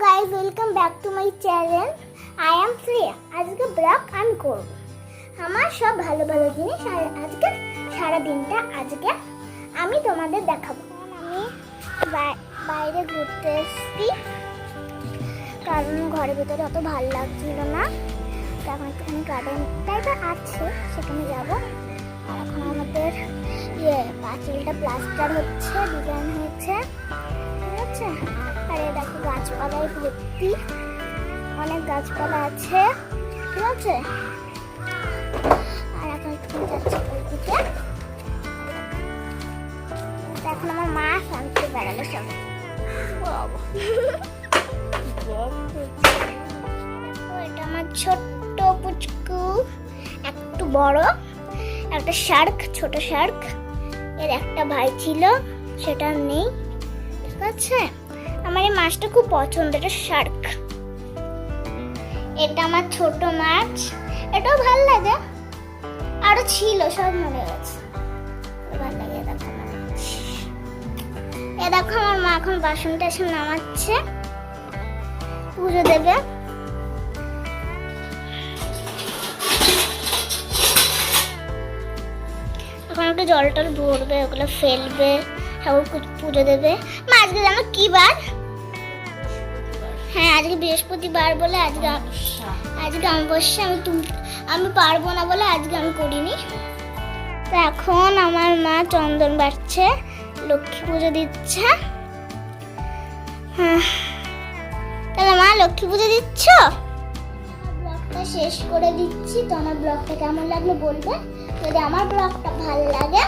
Guys welcome back to my channel I am Shreya আজকে blog আমি করব। আমার সব ভালো ভালো জিনিস আজকে সারা দিনটা আজকে আমি তোমাদের দেখাবো। আমি বাই- বাইরে ঘুরতে এসেছি। কারণ ঘরের ভিতরে অত ভালো লাগছিল না। তো এখন একটুখানি গার্ডেন টাইপের আছে, সেখানে যাব। আর এখন আমাদের ইয়ে পাঁচিলটা প্লাস্টার হচ্ছে ডিজাইন হয়েছে। ঠিক আছে? গাছপালায় ভর্তি। অনেক গাছপালা আছে, ঠিক আছে? আর এখন যাচ্ছে ওই দিকে তো এখন আমার মা শান্তি বেড়ালো সব এটা আমার ছোট্ট পুচকু, একটু বড়, একটা শার্ক, ছোট শার্ক। এর একটা ভাই ছিল, সেটা নেই, ঠিক আছে? আমার এই মাছটা খুব পছন্দ, এটা শার্ক। এটা আমার ছোট মাছ। এটাও ভালো লাগে। আরও ছিল, সব মনে গেছে। এ দেখো আমার মা এখন বাসন টাসন নামাচ্ছে। পুজো দেবে। এখন একটু জল টল ভরবে, ওগুলো ফেলবে। ঠাকুর পুজো দেবে। মা, আজকে জানো কি বার? হ্যাঁ আজকে বৃহস্পতিবার বলে আজকে আজকে অমাবস্যা, আমি তুম আমি পারব না বলে আজকে আমি করিনি। তো এখন আমার মা চন্দন বাড়ছে, লক্ষ্মী পুজো দিচ্ছে। হ্যাঁ। তাহলে মা, লক্ষ্মী পুজো দিচ্ছ? ব্লগটা শেষ করে দিচ্ছি। তো আমার ব্লগটা কেমন লাগল বলবে? যদি আমার ব্লগটা ভালো লাগে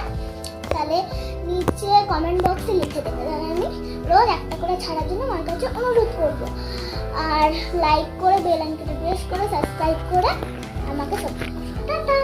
তাহলে নিচে কমেন্ট বক্সে লিখে দেবে। তাহলে আমি রোজ একটা করে ছাড়ার জন্য আমার কাছে অনুরোধ করব। আর লাইক করে বেল আইকনটা প্রেস করে সাবস্ক্রাইব করে আমাকে সাপোর্ট টাটা!